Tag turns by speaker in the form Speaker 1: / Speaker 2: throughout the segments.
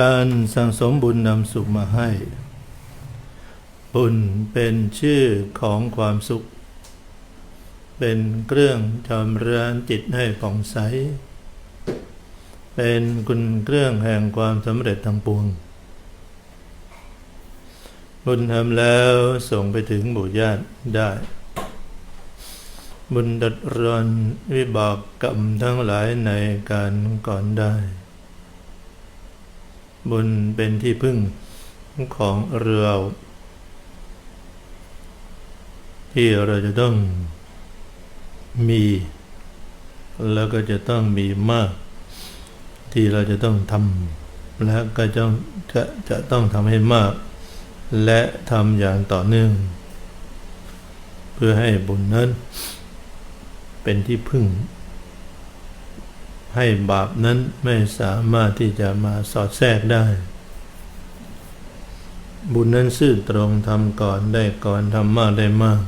Speaker 1: การสั่งสมบุญนำสุขมาให้ บุญเป็นชื่อของความสุข เป็นเครื่องชำระจิตให้ผ่องใส เป็นคุณเครื่องแห่งความสำเร็จทั้งปวง บุญทำแล้วส่งไปถึงบุญญาติได้ บุญดัดรอนวิบากกรรมทั้งหลายในการก่อนได้ บุญเป็นที่พึ่งของเราที่เราจะต้องมี แล้วก็จะต้องมีมาก ที่เราจะต้องทำและก็จะจะจะต้องทำให้มาก และทำอย่างต่อเนื่อง เพื่อให้บุญนั้น เป็นที่พึ่ง ให้บาปนั้นไม่สามารถที่จะมาสอดแทรกได้ บุญนั้นซื่อตรงทำก่อนได้ก่อนทำมากได้มาก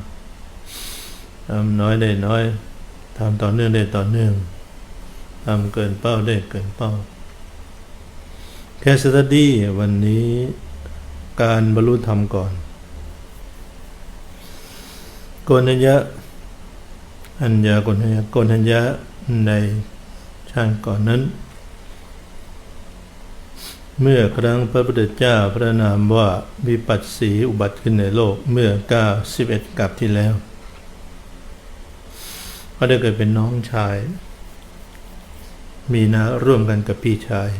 Speaker 1: ทำน้อยได้น้อยทำต่อเนื่องได้ต่อเนื่องทำเกินเป้าได้เกินเป้าแค่สตดี้วันนี้การบรรลุธรรมก่อนโกนัญญะอัญญาโกนัญญะโกนัญญะในาติก่อนนั้น เมื่อครั้งพระพุทธเจ้าพระนามว่าวิปัสสีอุบัติขึ้นในโลกเมื่อ 91กับที่แล้วก็ได้เกิดเป็นน้องชาย มีนาร่วมกันกับพี่ชาย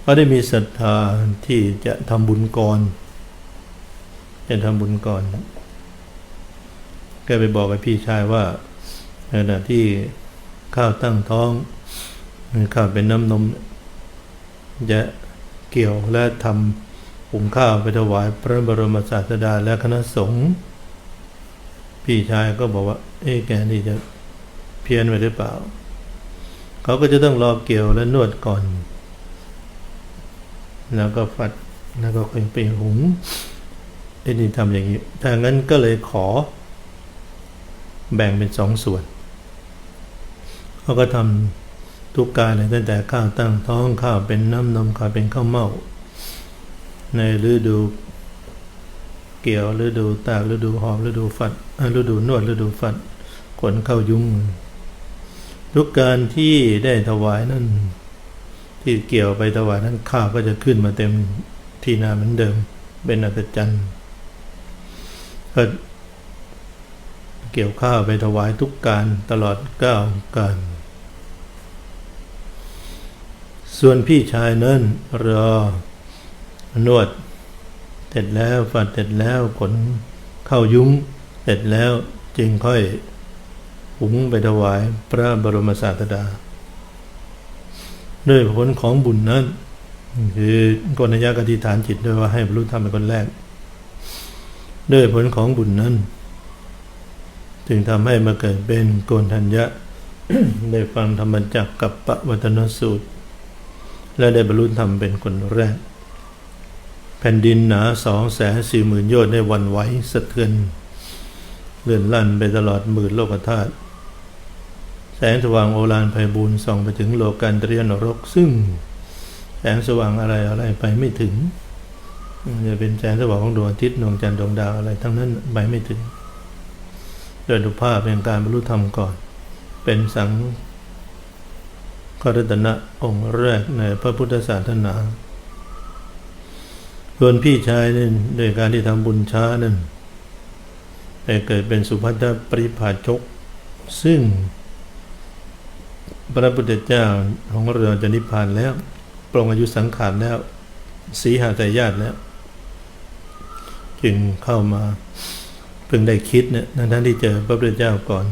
Speaker 1: เขาได้มีศรัทธาที่จะทำบุญก่อน จะทำบุญก่อน แกไปบอกกับพี่ชายว่าในขณะที่ ข้าวตั้งท้องข้าวเป็นน้ำนม จะเกี่ยวและทำหุงข้าวไปถวายพระบรมศาสดาและคณะสงฆ์พี่ชายก็บอกว่า เอ๊ะแกนี่จะเพี้ยนไปหรือเปล่า เขาก็จะต้องรอเกี่ยวและนวดก่อน แล้วก็ฟัดแล้วก็ค่อยไปหุงเอ็นี่ทำอย่างนี้ถ้างั้นก็เลยขอ แบ่งเป็นสองส่วน เขาก็ทำทุกการเลยตั้งแต่ข้าวตั้งท้องข้าวเป็นน้ำนมข้าวเป็นข้าวเม่าในฤดูเกี่ยวฤดูตากฤดูหอมฤดูฟัดฤดูนวดฤดูฟัดขนเข้ายุงทุกการที่ได้ถวายนั้นที่เกี่ยวไปถวายนั้นข้าวก็จะขึ้นมาเต็มที่นาเหมือนเดิม เป็นอัศจรรย์ก็เกี่ยวข้าวไปถวายทุกการตลอดเก้าการ ส่วนพี่ชายนั้นรอนวด เสร็จแล้วฝัดเสร็จแล้วขนเข้ายุ้ง เสร็จแล้วจึงค่อยหุงไปถวายพระบรมศาสดา ด้วยผลของบุญนั้น คือกนยากติฐานจิตด้วยว่าให้บรรลุธรรมเป็นคนแรก ด้วยผลของบุญนั้น จึงทำให้มาเกิดเป็นโกนทัญญะได้ฟังธรรมจักกับปวัตนสูตร และได้บรรลุธรรมเป็นคนแรก แผ่นดินหนาสองแสนสี่หมื่นโยชน์ได้วันไหวสะเทือนเลื่อนลั่นไปตลอดหมื่นโลกธาตุแสงสว่างโอฬารไพบูลส่องไปถึงโลกันเตรียนรก ซึ่ง แสงสว่างอะไรอะไรไปไม่ถึงจะเป็นแสงสว่างของดวงอาทิตย์ดวงจันทร์ดวงดาวอะไร ทั้งนั้นไปไม่ถึงโดยดุภาพเป็นการบรรลุธรรมก่อน เป็นสัง ฆรัตนะองค์แรกในพระพุทธศาสนา ส่วนพี่ชายนั่นโดยการที่ทำบุญช้านั่นแต่เกิดเป็นสุภัทปริภาชก ซึ่ง พระพุทธเจ้าของเราจะนิพพานแล้ว ปรงอายุสังขารแล้ว สีหาแต่ญาติแล้ว จึงเข้ามาเพิ่งได้คิดเนี่ยนั้นที่เจอพระพุทธเจ้าก่อน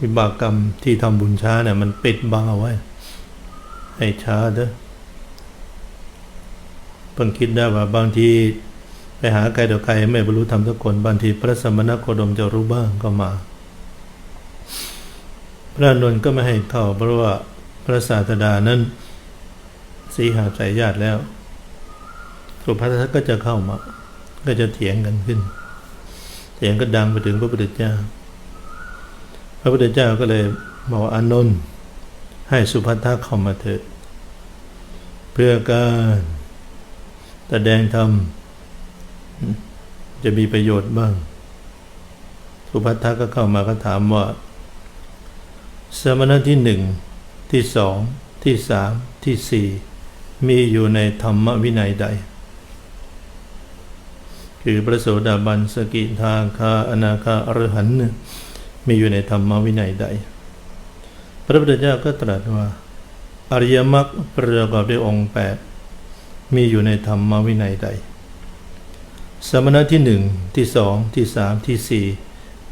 Speaker 1: วิบากกรรมที่ทำบุญช้าเนี่ยมันปิดบังเอาไว้ ให้ช้าเด้อพิ่งคิดได้ว่าบางทีไปหาใครต่อใครไม่บรรลุธรรมทุกคนบางทีพระสมณโคดมจะรู้บ้างก็มา พระนนท์ก็ไม่ให้เข้าเพราะว่าพระศาสดานั้น สีหาสายญาติแล้ว สุภัททก็จะเข้ามา ก็จะเถียงกันขึ้นเถียงก็ดังไปถึงพระพุทธเจ้า พระพุทธเจ้าก็เลยบอกอานนท์ให้สุภัททะเข้ามาเถิดเพื่อการแสดงธรรมจะมีประโยชน์บ้าง สุภัททะก็เข้ามาก็ถามว่า สมณะที่หนึ่งที่สองที่สามที่สี่มีอยู่ในธรรมวินัยใด คือพระโสดาบันสกิทาคาอนาคาอรหันต์ มีอยู่ในธรรมวินัยใด พระพุทธเจ้าก็ตรัสว่า อริยมรรคประกอบด้วยองค์แปดมีอยู่ในธรรมวินัยใด สมณะที่หนึ่งที่สองที่สามที่สี่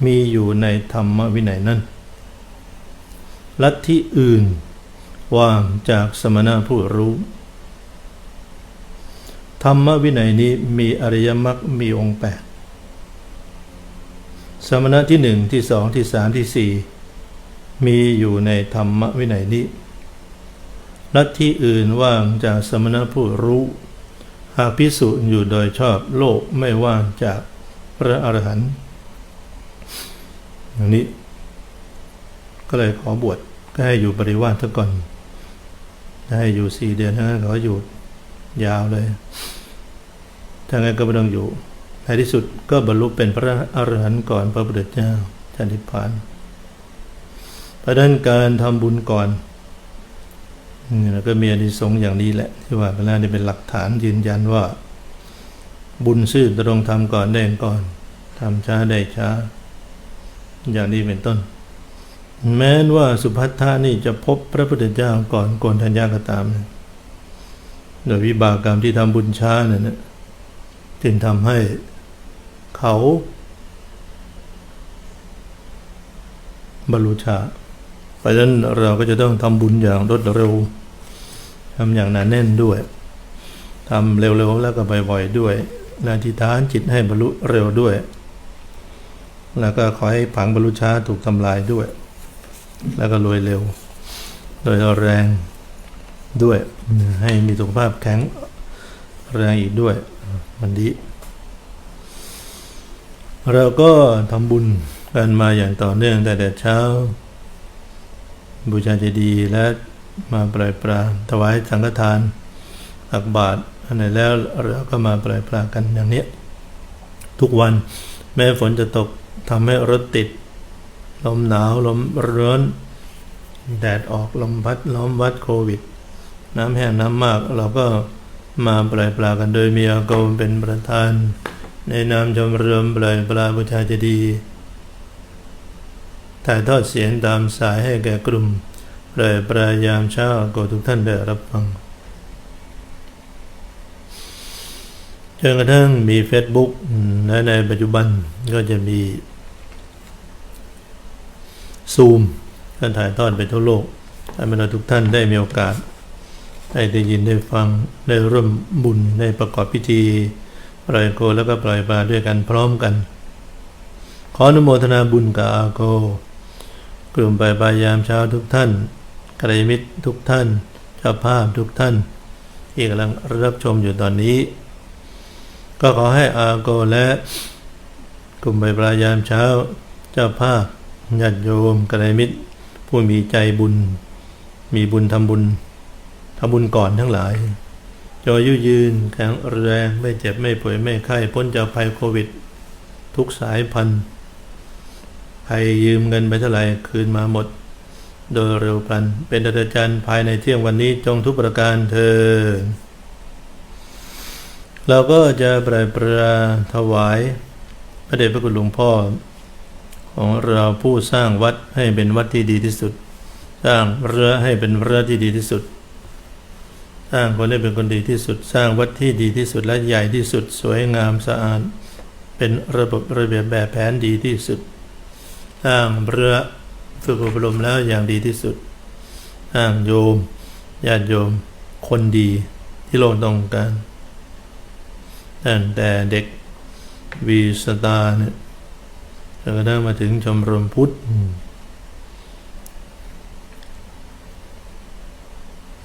Speaker 1: มีอยู่ในธรรมวินัยนั้น ลัทธิอื่นว่างจากสมณะผู้รู้ ธรรมวินัยนี้มีอริยมรรคมีองค์แปด สมณะที่หนึ่งที่สองที่สามที่สี่มีอยู่ในธรรมวินัยนี้ลัทธิอื่นว่างจากสมณะผู้รู้ หากพิสูจน์อยู่โดยชอบโลกไม่ว่างจากพระอรหันต์อย่างนี้ ก็เลยขอบวชก็ให้อยู่บริวารทั้งก่อนให้อยู่สี่เดือนนั้นขออยู่ยาวเลยถ้างั้นก็ไม่ต้องอยู่ ในที่สุดก็บรรลุเป็นพระอรหันต์ก่อนพระพุทธเจ้าท่านนิพพานเพราะนั้นการทำบุญก่อนนี่ก็มีอนิสงส์อย่างนี้แหละ ที่ว่าไปแล้วนี่เป็นหลักฐานยืนยันว่า บุญซื่อตรงทำก่อนได้ก่อนทำช้าได้ช้า อย่างนี้เป็นต้น แม้นว่าสุภัทธานี่จะพบพระพุทธเจ้าก่อนโกนทัญญาก็ตาม โดยวิบากกรรมที่ทำบุญช้านั่นนะจึงทำให้ เขา บรรลุชาเพราะฉะนั้นเราก็จะต้องทำบุญอย่างรวดเร็วทำอย่างหนาแน่นด้วยทำเร็วๆแล้วก็บ่อยๆด้วยนาทิฐานจิตให้บรรลุเร็วด้วย แล้วก็ขอให้ผังบรรลุชาถูกทำลายด้วย แล้วก็รวยเร็ว โดยแรงด้วยให้มีสุขภาพแข็งแรงอีกด้วย วันนี้ เราก็ทำบุญกันมาอย่างต่อเนื่องแต่แต่เช้า บูชาเจดีย์และมาปล่อยปลาถวายสังฆทานตักบาตรอันไหนแล้วเราก็มาปล่อยปลากันอย่างนี้ ทุกวันแม้ฝนจะตกทำให้รถติด ลมหนาวลมร้อนแดดออกลมพัดล้อมวัดโควิด น้ำแห้งน้ำมาก เราก็มาปล่อยปลากันโดยมีอากรเป็นประธาน ในนามชมรมปล่อยปลาบูชาเจดีถ่ายทอดเสียงตามสายให้แก่กลุ่มปล่อยปลายามเช้าก็ทุกท่านได้รับฟังจนกระทั่งมี Facebook และในปัจจุบันก็จะมีซูมการถ่ายทอดไปทั่วโลกให้บรรดาทุกท่านได้มีโอกาส ได้ได้ยินได้ฟังได้ร่วมบุญได้ประกอบพิธี ปล่อยโกแล้วก็ปล่อยปลาด้วยกันพร้อมกัน ขออนุโมทนาบุญกับอาโก กลุ่มปล่อยปลายามเช้าทุกท่านกระยมิตรทุกท่านเจ้าภาพทุกท่านที่กำลังรับชมอยู่ตอนนี้ ก็ขอให้อาโกและกลุ่มปล่อยปลายามเช้า เจ้าภาพญาติโยมกระยมิตรผู้มีใจบุญ มีบุญทำบุญทำบุญก่อนทั้งหลาย จอยุยืนแข็งแรงไม่เจ็บไม่ป่วยไม่ไข้พ้นจากภัยโควิด ทุกสายพันธุ์ภัยยืมเงินไปเท่าไหร่คืนมาหมด โดยเร็วพลัน เป็นอาจารย์ภายในเที่ยงวันนี้จงทุกประการเธอ เราก็จะปรายปราถวาย พระเดชพระคุณหลวงพ่อ ของเราผู้สร้างวัดให้เป็นวัดที่ดีที่สุด สร้างเรือให้เป็นเรือที่ดีที่สุด สร้างคนให้เป็นคนดีที่สุด สร้างวัดที่ดีที่สุดและใหญ่ที่สุด สวยงามสะอาด เป็นระบบระเบียบแบบแผนดีที่สุด สร้างเรือฝึกอบรมแล้วอย่างดีที่สุด สร้างโยมญาติโยมคนดีที่โลกต้องการตั้งแต่เด็กวีสตาเนี่ยจนกระทั่งมาถึงชมรมพุทธ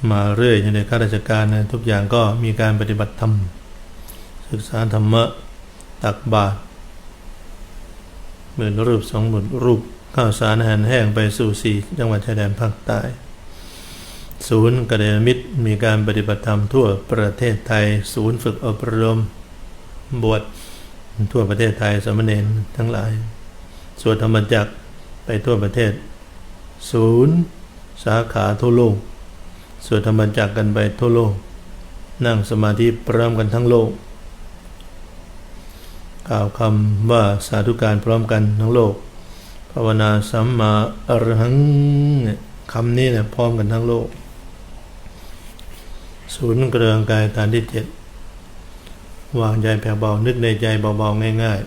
Speaker 1: มาเรื่อยอยู่ในข้าราชการนะทุกอย่างก็มีการปฏิบัติธรรม ศึกษาธรรมะ ตักบาตรหมื่นรูปสองหมื่นรูปข้าวสารอาหารแห้งไปสู่สี่จังหวัดชายแดนภาคใต้ ศูนย์กระเดมิตรมีการปฏิบัติธรรมทั่วประเทศไทย ศูนย์ฝึกอบรม บวชทั่วประเทศไทยสามเณรทั้งหลาย สวดธรรมจักรไปทั่วประเทศ ศูนย์ สาขาทั่วโลก สวดธรรมจักกันไปทั่วโลก นั่งสมาธิพร้อมกันทั้งโลก กล่าวคำว่าสาธุการพร้อมกันทั้งโลก ภาวนาสัมมาอรหังเนี่ยคำนี้เนี่ยพร้อมกันทั้งโลก ศูนย์กระเรืองกายฐานที่เจ็ดวางใจแผ่วเบา นึกในใจเบาๆง่าย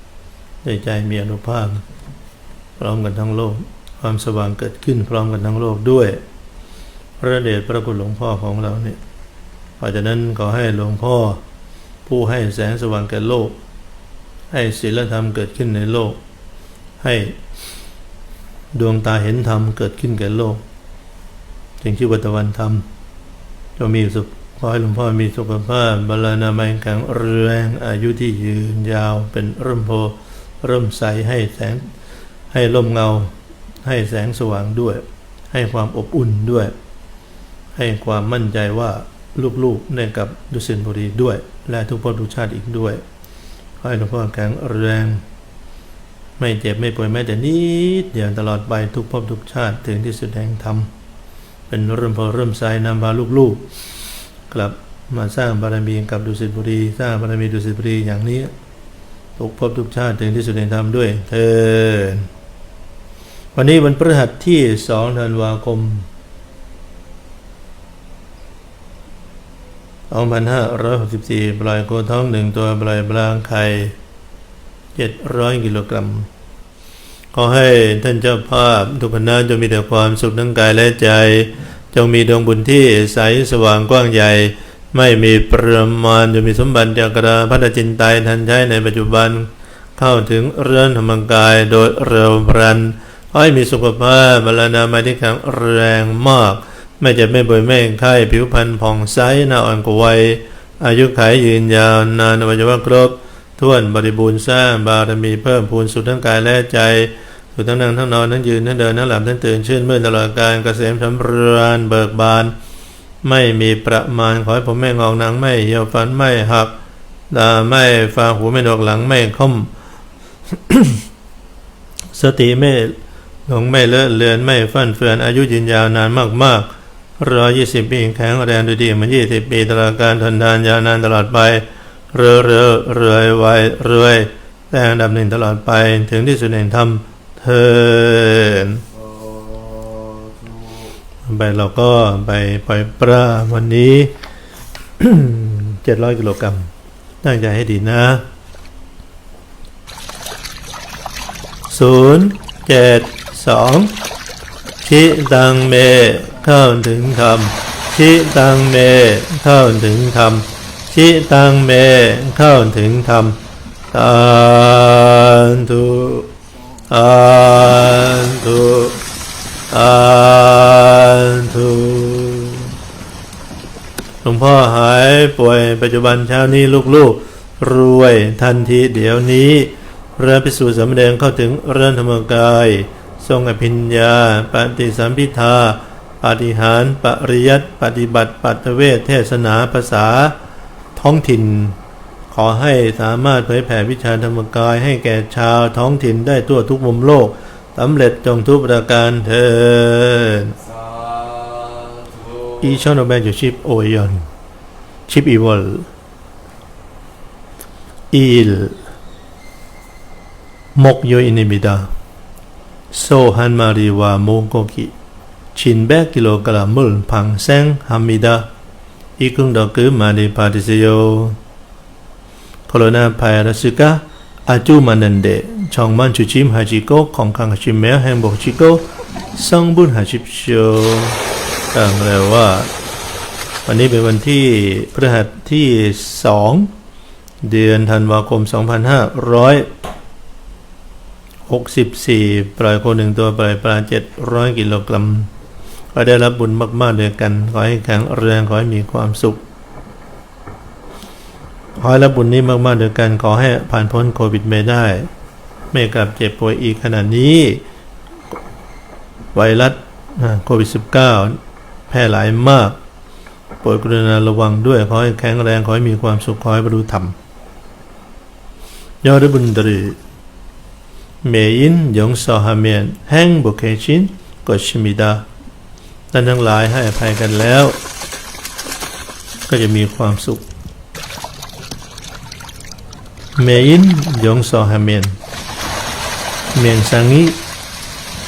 Speaker 1: ๆ ในใจมีอนุภาพ พร้อมกันทั้งโลก ความสว่างเกิดขึ้นพร้อมกันทั้งโลกด้วย พระเดชพระคุณหลวงพ่อของเราเนี่ยเพราะฉะนั้นขอให้หลวงพ่อผู้ให้แสงสว่างแก่โลก ให้ศีลธรรมเกิดขึ้นในโลก ให้ดวงตาเห็นธรรมเกิดขึ้นแก่โลก จึงชื่อวัตวันธรรมจะมีสุขขอให้หลวงพ่อมีสุขภาพบาลานามัยแข็งแรงอายุที่ยืนยาวเป็นร่มโพร่มใสให้แสงให้ร่มเงา ให้แสงสว่างด้วย ให้ความอบอุ่นด้วย ให้ความมั่นใจว่าลูกๆในกับดุสิตบุรีด้วย และทุกภพทุกชาติอีกด้วยขอให้หลวงพ่อแข็งแรง ไม่เจ็บไม่ป่วยแม้แต่นิดเดียวตลอดไปทุกภพทุกชาติถึงที่สุดแห่งธรรมเป็นเริ่มพอเริ่มใสนำพาลูกๆ กลับมาสร้างบารมีกับดุสิตบุรี สร้างบารมีดุสิตบุรีอย่างนี้ทุกภพทุกชาติถึงที่สุดแห่งธรรมด้วยเถิดวันนี้วันพฤหัสที่สองธันวาคม 2564ปล่อยโคท้องหนึ่งตัวปล่อยปลางไข่700กิโลกรัมขอให้ท่านเจ้าภาพทุกคณะจงมีแต่ความสุขทั้งกายและใจ จงมีดวงบุญที่ใสสว่างกว้างใหญ่ ไม่มีประมาณจะมีสมบัติจากกระพัฒจินไตยทันใช้ในปัจจุบัน เข้าถึงเรื่อนธรรมกายโดยเร็วพรันขอให้มีสุขภาพบาลานามัยที่แข็งแรงมาก ไม่เจ็บไม่ป่วยไม่ไข้ผิวพรรณผ่องใสหน้าอ่อนกว่าวัยอายุขัยยืนยาวนานวัยวะครบท้วนบริบูรณ์สร้างบารมีเพิ่มพูนสุดทั้งกายและใจ สุดทั้งนั่งทั้งนอนทั้งยืนทั้งเดินทั้งหลับทั้งตื่นชื่นมื่นตลอดการเกษมสำราญเบิกบาน ไม่มีประมาณขอให้ผมไม่งอกหนังไม่เหี่ยวฟันไม่หักตาไม่ฟาหูไม่ดอกหลังไม่คมสติไม่หลงไม่เลอะเลือนไม่ฟั่นเฟือนอายุยืนยาวนานมากๆ ร้อยยี่สิบปีแข็งแรงดูดีเหมือนยี่สิบปีตลอดการทนทานยาวนานตลอดไป เรือเรือเรือยไวเรือยแต่อันดับหนึ่งตลอดไปถึงที่สุดแห่งธรรมเทินไปเราก็ไปปล่อยปลาวันนี้เจ็ดร้อยกิโลกรัมตั้งใจให้ดีนะศูนย์เจ็ดสอง ชิตังเมเข้าถึงธรรมชิตังเมเข้าถึงธรรมชิตังเมเข้าถึงธรรมสาธุสาธุสาธุหลวงพ่อหายป่วยปัจจุบันเช้านี้ลูกๆ รวยทันทีเดี๋ยวนี้พระพิสูจน์สำแดงเข้าถึงเรื่องธรรมกาย ทรงอภิญญา ปฏิสัมพิทาปฏิหารปริยัติปฏิบัติ ปัตเวทเทศนาภาษา ท้องถิ่น ขอให้สามารถเผยแผ่วิชาธรรมกายให้แก่ชาวท้องถิ่นได้ทั่วทุกมุมโลกสำเร็จจงทุกประการเถิดอีชอนอแบนจูชิ โซฮันมารีวาโมโกกิชินแบกกิโลกรัมมุลพังแซงฮามิดาอีกุงดอกคือมาดีพาติเซโยโคโรนาไพรัสกาอาจูมันนันเดชองมันชูชิมฮาจิโกของคังชิเมลแห่งบกชิโกซังบุญฮาจิปโชต่างแล้วว่า วันนี้เป็นวันที่พฤหัสที่สองเดือนธันวาคม 64 ปล่อยโคหนึ่งตัวปล่อยปลา 700 กิโลกรัมก็ได้รับบุญมากๆด้วยกัน ขอให้แข็งแรงขอให้มีความสุข ขอให้รับบุญนี้มากๆด้วยกัน ขอให้ผ่านพ้นโควิดไม่ได้ ไม่กลับเจ็บป่วยอีกขนาดนี้ ไวรัสโควิด -19 แพร่หลายมากโปรดกรุณาระวังด้วย ขอให้แข็งแรง ขอให้มีความสุข ขอให้บรรลุธรรมยอดบุญดรี เมยินยงสอฮาเมียนแห่งบุเคชินกดชิมิดาท่านทั้งหลายให้อภัยกันแล้ว ก็จะมีความสุขเมยินยงสอฮาเมียนเมียงสังงี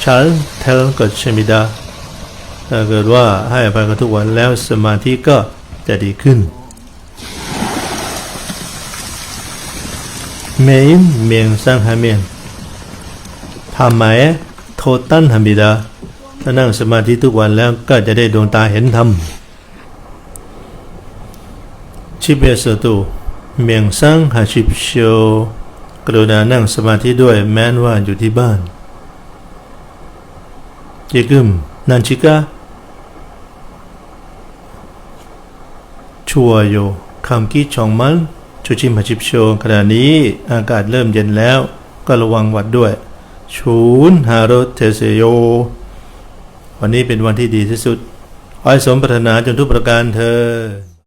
Speaker 1: ชาลเทลกดชิมิดาถ้าเกิดว่าให้อภัยกันทุกวันแล้วสมาธิก็จะดีขึ้นเมยินเมียงสังฮาเมียน ทำไหมโทตั้นฮามิดา ถ้านั่งสมาธิทุกวันแล้วก็จะได้ดวงตาเห็นธรรม ชิเบสตูเมียงสังหาชิบโชกรุณานั่งสมาธิด้วยแม้นว่าอยู่ที่บ้านเจกึมนันชิกาชัวโยคำกี้ชองมันชูชิมหาชิบโชขณะนี้อากาศเริ่มเย็นแล้วก็ระวังหวัดด้วย ชูนฮารถเทเซโย วันนี้เป็นวันที่ดีที่สุดขอให้สมปรารถนาจนทุกประการเธอ